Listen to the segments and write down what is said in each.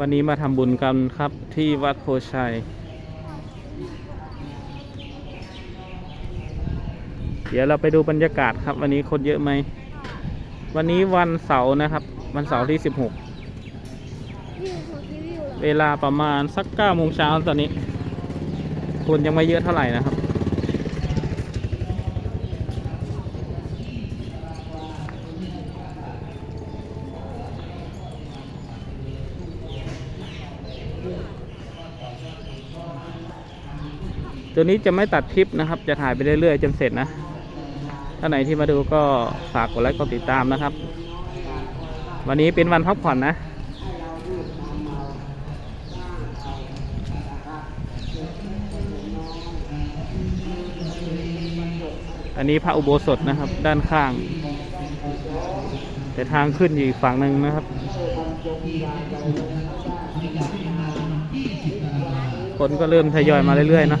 วันนี้มาทำบุญกันครับที่วัดโพชัย เดี๋ยวเราไปดูบรรยากาศครับ วันนี้คนเยอะไหม วันนี้วันเสาร์นะครับ วันเสาร์ที่ 16วิวของที่วิวเหรอเวลาประมาณสัก9โมงเช้าตอนนี้ คนยังไม่เยอะเท่าไหร่นะครับ ตัวนี้จะไม่ตัดคลิปนะครับ จะถ่ายไปเรื่อยๆจนเสร็จนะถ้าไหนที่มาดูก็ฝากกดไลค์กดติดตามนะครับ วันนี้เป็นวันพักผ่อนนะ อันนี้พระอุโบสถนะครับ ด้านข้าง แต่ทางขึ้นอยู่อีกฝั่งหนึ่งนะครับ คนก็เริ่มทยอยมาเรื่อยๆนะ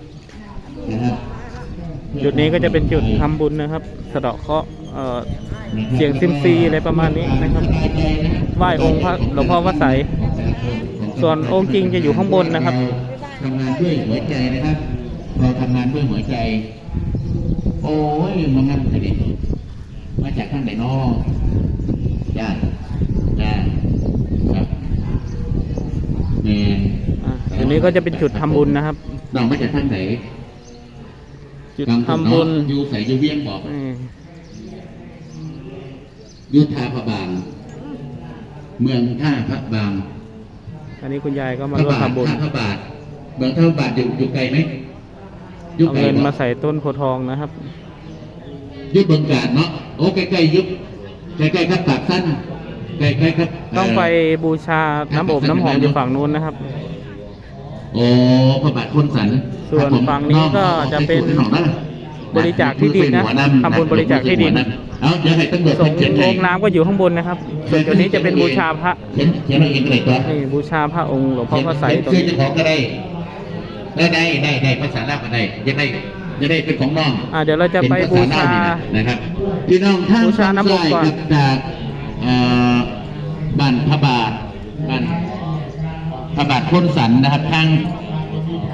จุดนี้ก็จะเป็นจุดทำบุญนะครับ สะเดาะเคราะห์เอ่อเสียงซิมซีอะไรประมาณนี้นะครับไหว้องค์พระหลวงพ่อพระไสยส่วนองค์จริงจะอยู่ข้างบนนะครับทำงานด้วยหัวใจนะครับเราทำงานด้วยหัวใจ โอ้ยมันงั้นเลยดิมาจากข้างไหนนอจ้าจ้าครับแมนอะจุดนี้ก็จะเป็นจุดทำบุญนะครับน้องมาจากข้างไหน จุดทำบุญอยู่ใส่ยูเวียงบอกนี่อยู่ท่าพระบาง เมืองท่าพระบางอันนี้คุณยายก็พมาระร่วมบาททำบุญท่าพระบาทเมืองท่าพระบาทอยู่อยู่ไกลไหมอยู่เอาไกลเงินบ่มาใส่ต้นโพธิ์ทองนะครับ ยุบเบืองการเนาะโอ้ใกล้ๆยุบใกล้ๆครับปากสั้นใกล้ๆครับ ต้องไปเบูชาน้ำอบน้ำหอมอยู่ฝั่งนู้นนะครับ โอ้พระบาทคนสันส่วนครับผมฝั่งนี้ก็จะเป็นน้องนะบริจาคที่ดินนะมือเป็หัวำทำบุญบริจาคที่ดินเอาเดี๋ยวให้ตำรวจส่งเขียนโอให้งค์น้ำก็อยู่ข้างบนนะครับส่วนจุดนี้จะเป็นบูชาพระเขียนเขียนเอาเองเลยตัวนี่บูชาพระองค์หลวงพ่อพระไสยตรงชื่อนี้เจ้าของก็ได้ได้ได้ได้ได้ภาษาลาวก็ได้จะได้จะได้เป็นของน้องอ่าเดี๋ยวเราจะไปเป็นบูภษชาลวนี่นะนะครับพี่น้องท่านบูชาน้ำอบก่อนครับจากเอ่อบ้านพระบาทบ้านพ ระบาทพ้นสันนะครับทาง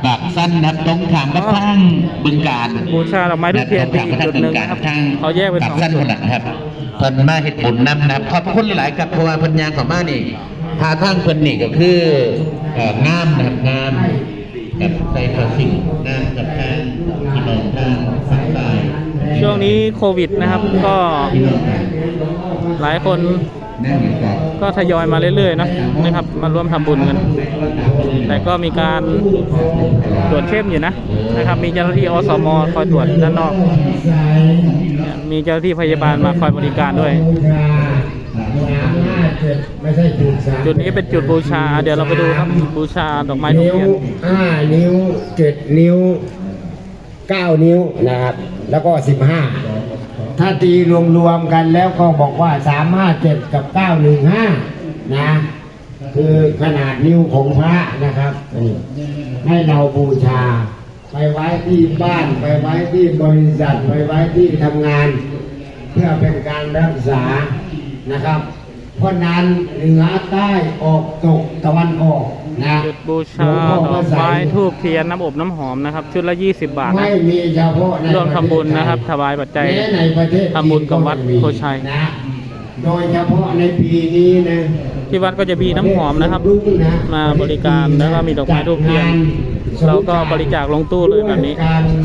ปากสั้นนะครับตรงขามกับทางบึงการบูชาดอกไม้ทุกเทียนเป็นอีกจุดหนึ่งนะครับทางเขาแยกเป็นสองปากสั้นจุคดนละนะครับเพิ่นมาเฮ็ดบุญนำนะครับขอบพระคุณหลายๆครับเพราะว่าเพิ่นยางของมานี่พาทางเพิ่นนี่ก็คือเอ่องามนะครับงามกับใส่ผ้าสิ่งงามกับทางพี่น้องทางฝั่งใต้ช่วงนี้โควิดนะครับก็พี่น้องหลายคนนั่งอยู่ กับก็ทยอยมาเรื่อยๆนะนะครับมาร่วมทำบุญกัน แต่ก็มีการตรวจเข้มอยู่นะนะครับ มีเจ้าหน้าที่อสมคอยตรวจด้านนอกเนี่ยมีเจ้าหน้าที่พยาบาลมาคอยบริการด้วยไม่ใช่จุดสามจุดนี้เป็นจุดบูชา เดี๋ยวเราไปดูครับบูชาดอกไม้ทุกนิ้วเทียนห้านิ้วเจ็ดนิ้วเก้านิ้วนะครับ แล้วก็สิบห้า ถ้าตีรวมๆกันแล้วก็บอกว่าสามห้าเจ็ดกับเก้าหนึ่งห้านะ คือขนาดนิ้วของพระนะครับ ให้เราบูชา ไปไว้ที่บ้าน ไปไว้ที่บริษัท ไปไว้ที่ทำงาน เพื่อเป็นการรักษานะครับ เพราะนั้นเหนือใต้ออกตกตะวันออกนะจุดบูชาหลวงพ่ดพอระกไสไม้ยทูบเทียนน้ำอบน้ำหอมนะครับ ชุดละ 20 บาทนะไม่มีเฉพาะในร่วมทำบุญนะครับถวายปัจจัยแม้ในประเทศทำบุญกับวัดโพชัยนะโดยเฉพาะในปีนี้นะที่วัดก็จะมีน้ำหอมนะครับ มาบริการแล้วก็มีดอกไม้ทูบเทียนเราก็บริจาคลงตู้เลยแบบนี้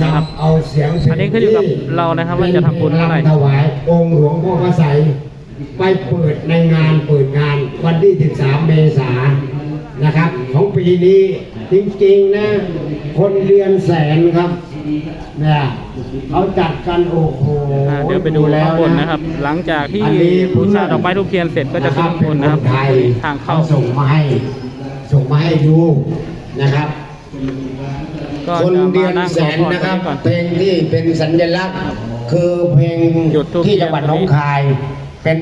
นะครับเอาเสียงอันนี้ขึ้นอยู่กับเรานะครับว่าจะทำบุญเท่าไหร่ถวายองค์หลวงพ่อพระไสย ไปเปิดในงานเปิดงานวันที่ 13 เมษายนนะครับ ของปีนี้จริงๆนะ คนเรียนแสนครับเนี่ยเขาจัดกันโอ้โหอ่าเดี๋ยวไปดูข้างบนนะครับ หลังจากที่อันนี้บูชาดอกไม้ทูบเทียนเสร็จก็จะขึ้นข้างบนนะครับเป็ไทยทางเข้า ส่งมาให้ ส่งมาให้ดูนะครับ ก็คนจะเดีมายนนั่งแสขอนพรนะตครงรับนี้ก่อน เพลงที่เป็นสัญลักษณ์ คือเพลงหยุดทุกที่จังหวัดหนองคาย เป็น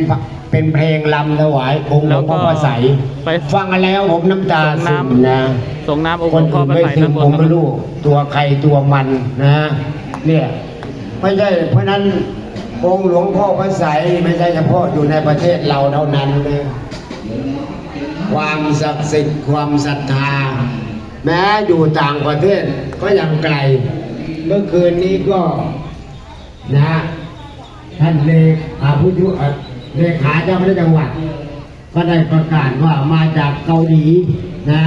เป็นเพลงลำถวายองค์หลวงพ่อพระใสยไปฟังแล้วผมน้ำตาส่งซึมน้ำนะส่งน้ำองค์คหลนวงพ่ออื่นพระไม่ไตรซึด้ามนบผนมนะคไม่รับรู้ตัวใครตัวมันนะเนี่ยไม่ใช่เพราะฉะนั้นองค์หลวงพ่อพระใสยไม่ใช่เฉพาะอยู่ในประเทศเราเท่านั้นนะ ความศักดิ์สิทธิ์ความศรัทธา แม้อยู่ต่างประเทศก็ยังไกล เมื่อคืนนี้ก็ นะท่านเลขาผู้ช่วยเอ่อเลขาเจ้าคณะจังหวัด ก็ได้ประกาศว่ามาจากเกาหลีนะ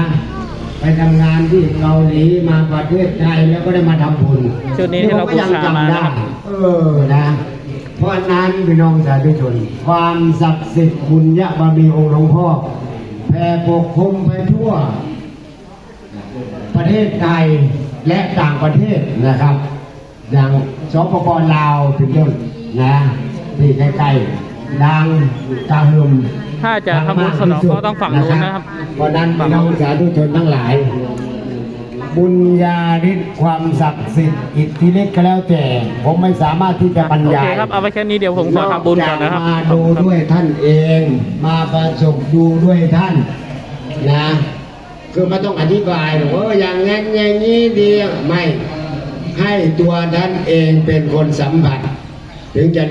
ไปทำงานที่เกาหลีมาประเทศไทยแล้วก็ได้มาทำบุญชุดนี้ที่เราบูชามานะครับเออนะ เพราะฉะนั้นพี่น้องสาธุชน ความศักดิ์สิทธิ์บุญยบารมีองค์หลวงพ่อแผ่ปกคลุมไปทั่ว ประเทศไทยและต่างประเทศนะครับ อย่างสปปลาวเป็นต้นนะที่ใกล้ๆดังกระหึ่มถ้าจะทำบุญสนองก็ต้องฝั่งนู้นนะครับเพราะนั้นฝั่พี่งน้องนู้นสาธุชนทั้งหลาย บุญญาฤทธิ์ความศักดิ์สิทธิ์อิทธิฤทธิ์ก็แล้วแต่ ผมไม่สามารถที่จะบรรโอยาเคยครับเอาไว้แค่นี้เดี๋ยวผมขอทำบุญก่อนนะครับมาดูด้วยท่านเอง มาประสบดูด้วยท่านนะคือไม่ต้องอธิบายหรอกว่าอย่างนั้นอย่างนี้ดีไม่ ให้ตัวท่านเองเป็นคนสัมผัส ถึงจะ